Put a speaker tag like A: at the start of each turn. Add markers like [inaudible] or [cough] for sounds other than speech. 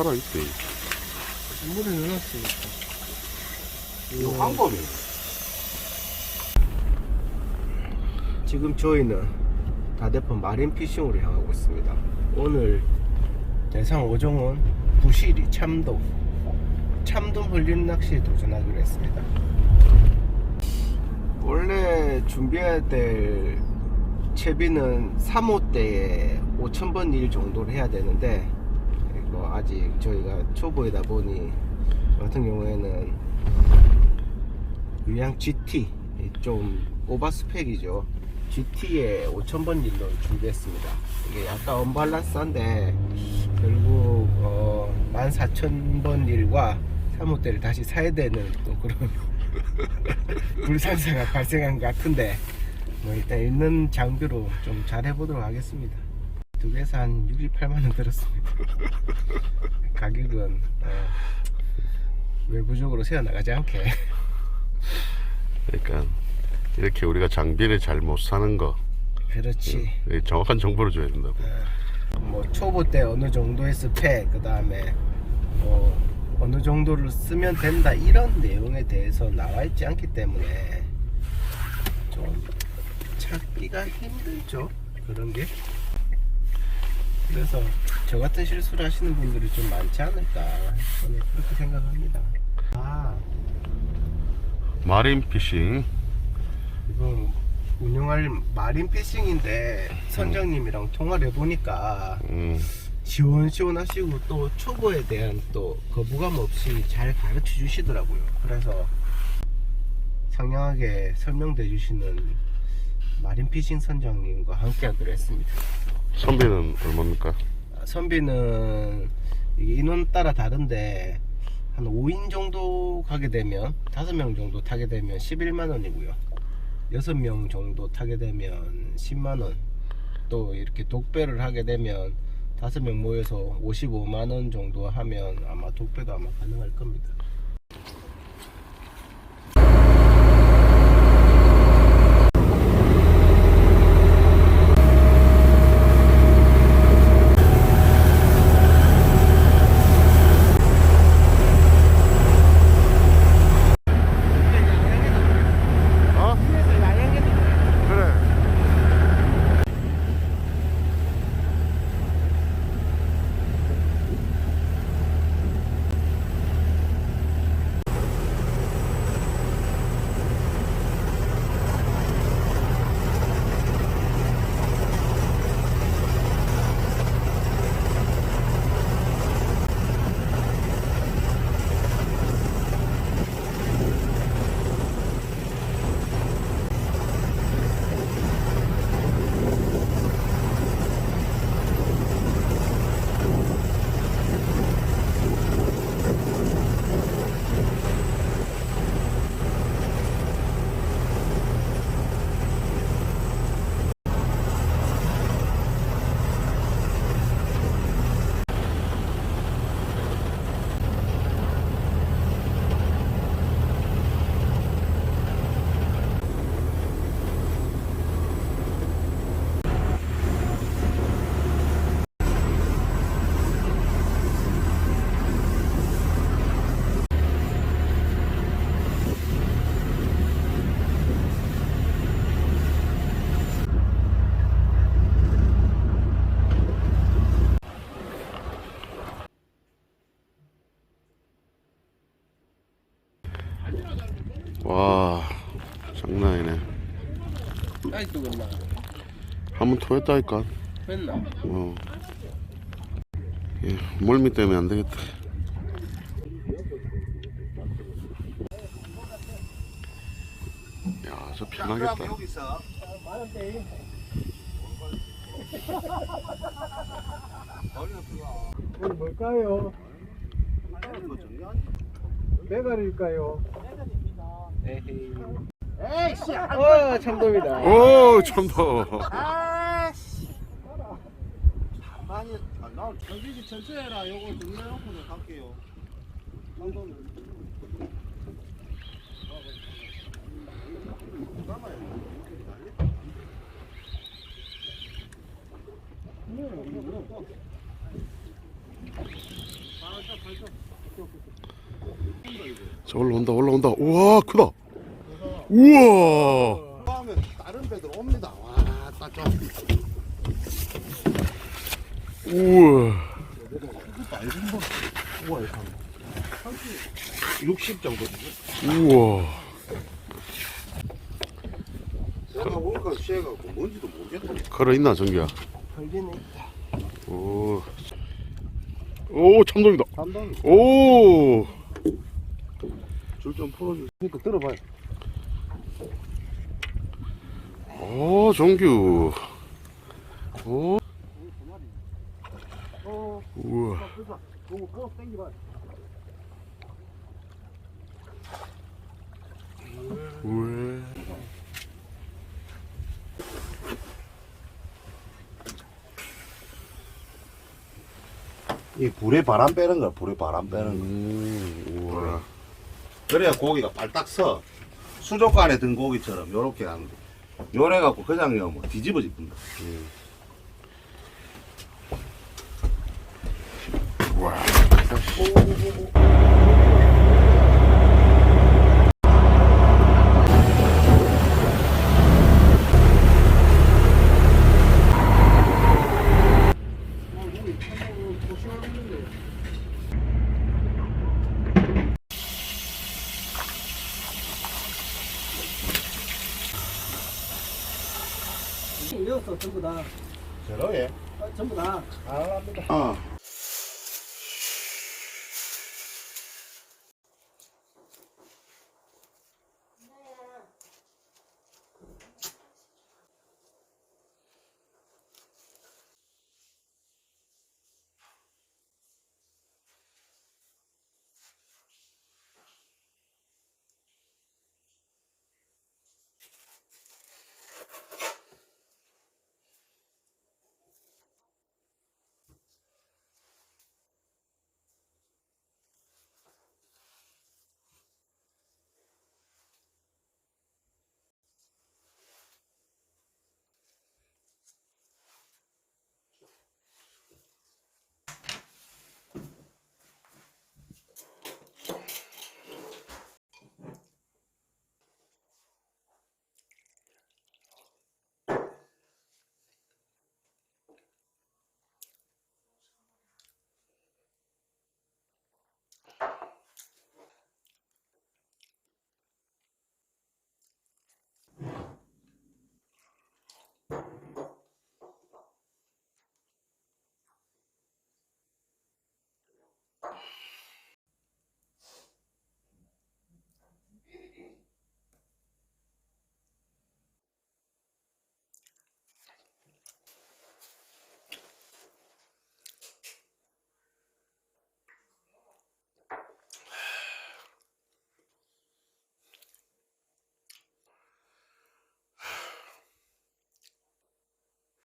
A: 살아있대.
B: 물에 넣어놨으니까.
C: 이거 방법이.
B: 지금 저희는 다대포 마린 피싱으로 향하고 있습니다. 오늘 대상 5종은 부시리, 참돔, 참돔 흘리는 낚시에 도전하기로 했습니다. 원래 준비해야 될 채비는 3호대에 5,000번 일 정도를 해야 되는데 뭐 아직 저희가 초보이다 보니 저 같은 경우에는 유양 GT 좀 오버 스펙이죠. GT에 5,000번 일로 준비했습니다. 이게 약간 언밸런스한데 결국 어, 14,000번 일과 3호대를 다시 사야 되는 또 그런 [laughs] 불상사가 발생한 것 같은데 뭐 일단 있는 장비로 좀 잘 해보도록 하겠습니다. 두 개에서 한 68만 원 들었습니다. [laughs] 가격은 어, 외부적으로 새어 나가지 않게
A: 그러니까 이렇게 우리가 장비를 잘 못 사는 거
B: 그렇지.
A: 예, 정확한 정보를 줘야 된다고.
B: 뭐 초보 때 어느 정도의 스펙 그 다음에 뭐 어느 정도를 쓰면 된다 이런 내용에 대해서 나와 있지 않기 때문에 좀 찾기가 힘들죠 그런 게 그래서 저 같은 실수를 하시는 분들이 좀 많지 않을까 저는 그렇게 생각합니다 아
A: 마린 피싱.
B: 이거 운영할 마린 피싱인데 선장님이랑 통화를 해보니까
A: 음,
B: 시원시원하시고 또 초보에 대한 또 거부감 없이 잘 가르쳐 주시더라고요. 그래서 상냥하게 설명해 주시는 마린 피싱 선장님과 함께 하기로 했습니다.
A: 선비는 얼마입니까?
B: 아, 선비는 이게 인원 따라 다른데 한 5인 정도 가게 되면 5명 정도 타게 되면 11만 원이고요. 6명 정도 타게 되면 10만 원. 또 이렇게 독배를 하게 되면 5명 모여서 55만 원 정도 하면 아마 독배도 아마 가능할 겁니다. 아직도 그나
A: 한번 토했다니까.
B: 맨날
A: 어. 예, 멀미 때문에 안 되겠다. 야, 저 편하겠다.
B: 오늘 뭘까요? 메가리일까요? 에헤이.
C: 에이씨.
B: 어, 참돔이다.
A: 오, 참돔.
C: 아씨. 많이 나 경비지 전체라 요거 등내놓고는 갈게요. 참돔.
A: 자 올라온다 올라온다 우와 크다 우와
C: 다음에 다른 배들 옵니다. 와, 딱 좀.
A: 우와
C: 60 정도.
A: 우와
C: 내가 보니까 쇠갖고 뭔지도 모르겠다.
A: 걸어 있나 정규야
B: 걸리네.
A: 오, 오 참돔이다
C: 감당.
A: 오
C: 줄 좀 풀어주. 그러니까 들어봐요.
A: 오, 정규. 오,
C: 어,
A: 우와. 우와.
C: 이 불에 바람 빼는 거야. 불에 바람 빼는 거.
A: 음, 우와.
C: 그래야 고기가 발딱 서. 수족관에 든 고기처럼 요렇게 하는 거. 요래 갖고 그냥 뭐 뒤집어 집는다.
A: 우와.
B: 이었어 전부 다.
C: 저러예.
B: 전부 다.
C: 어.